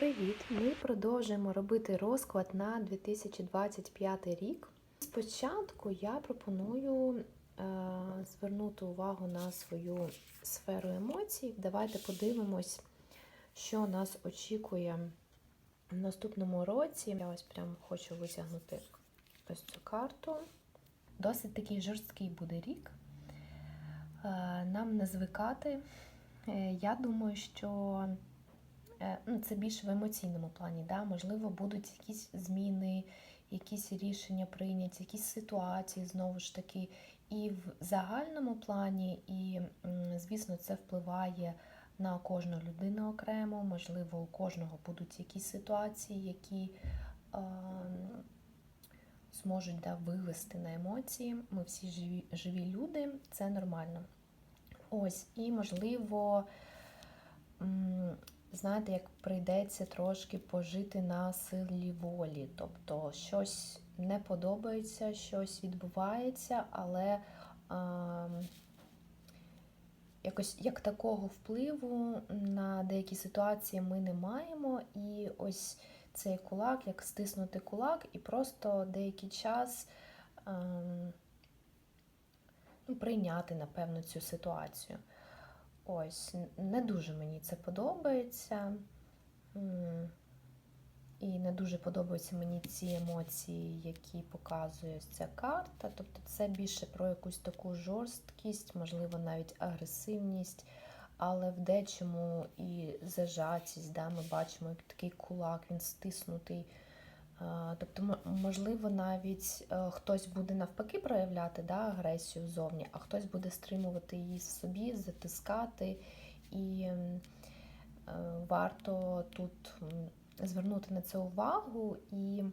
Привіт! Ми продовжуємо робити розклад на 2025 рік. Спочатку я пропоную е, звернути увагу на свою сферу емоцій. Давайте подивимось, що нас очікує в наступному році. Я ось прям хочу витягнути ось цю карту. Досить такий жорсткий буде рік. Е, Нам не звикати. Е, Я думаю, що ну, це більше в емоційному плані. Да? Можливо, будуть якісь зміни, якісь рішення прийняті, якісь ситуації знову ж таки. І в загальному плані, і, звісно, це впливає на кожну людину окремо. Можливо, у кожного будуть якісь ситуації, які е, зможуть да, вивести на емоції. Ми всі живі, живі люди, це нормально. Ось, і можливо. Знаєте, як прийдеться трошки пожити на силі волі. Тобто щось не подобається, щось відбувається, але а, якось як такого впливу на деякі ситуації ми не маємо. І ось цей кулак, як стиснути кулак, і просто деякий час а, ну, прийняти, напевно, цю ситуацію. Ось, не дуже мені це подобається. І не дуже подобаються мені ці емоції, які показує ця карта. Тобто це більше про якусь таку жорсткість, можливо, навіть агресивність, але в дечому і зажатість. Да, Ми бачимо, як такий кулак, він стиснутий. Тобто, можливо, навіть е, хтось буде навпаки проявляти да, агресію зовні, а хтось буде стримувати її в собі, затискати. І е, варто тут звернути на це увагу і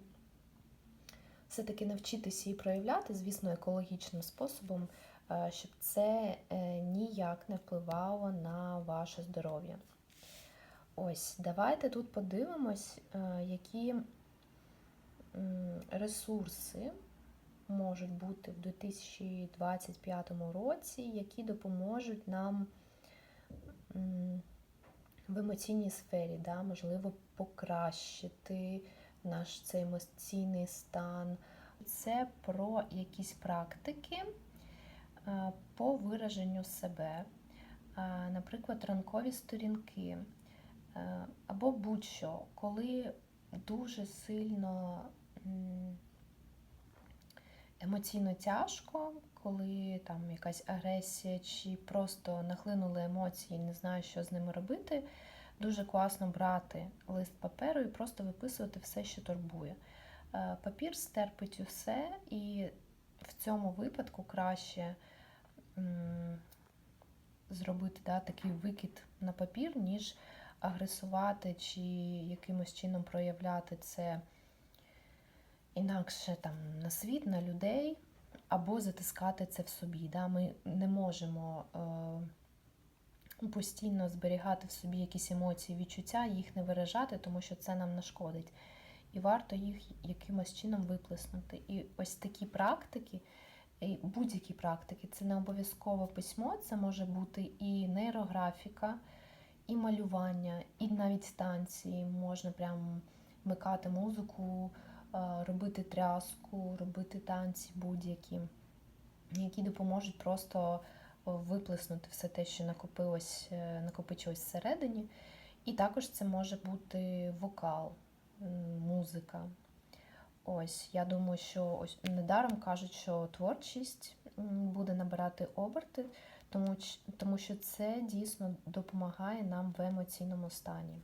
все-таки навчитися її проявляти, звісно, екологічним способом, е, щоб це ніяк не впливало на ваше здоров'я. Ось, давайте тут подивимось, які ресурси можуть бути в 2025 році, які допоможуть нам в емоційній сфері, да, можливо, покращити наш цей емоційний стан. Це про якісь практики по вираженню себе, наприклад, ранкові сторінки або будь-що, коли дуже сильно емоційно тяжко, коли там якась агресія чи просто нахлинули емоції, не знаю, що з ними робити. Дуже класно брати лист паперу і просто виписувати все, що турбує. Е, папір стерпить усе, і в цьому випадку краще зробити да, такий викид на папір, ніж агресувати чи якимось чином проявляти це інакше там на світ, на людей, або затискати це в собі. Да? Ми не можемо е, постійно зберігати в собі якісь емоції, відчуття, їх не виражати, тому що це нам нашкодить. І варто їх якимось чином виплеснути. І ось такі практики, будь-які практики, це не обов'язково письмо, це може бути і нейрографіка, і малювання, і навіть станції. Можна прям вмикати музику, робити тряску, робити танці будь-які, які допоможуть просто виплеснути все те, що накопилось, е, накопичилось всередині. І також це може бути вокал, музика. Ось, я думаю, що ось недаром кажуть, що творчість буде набирати оберти, тому, тому що це дійсно допомагає нам в емоційному стані.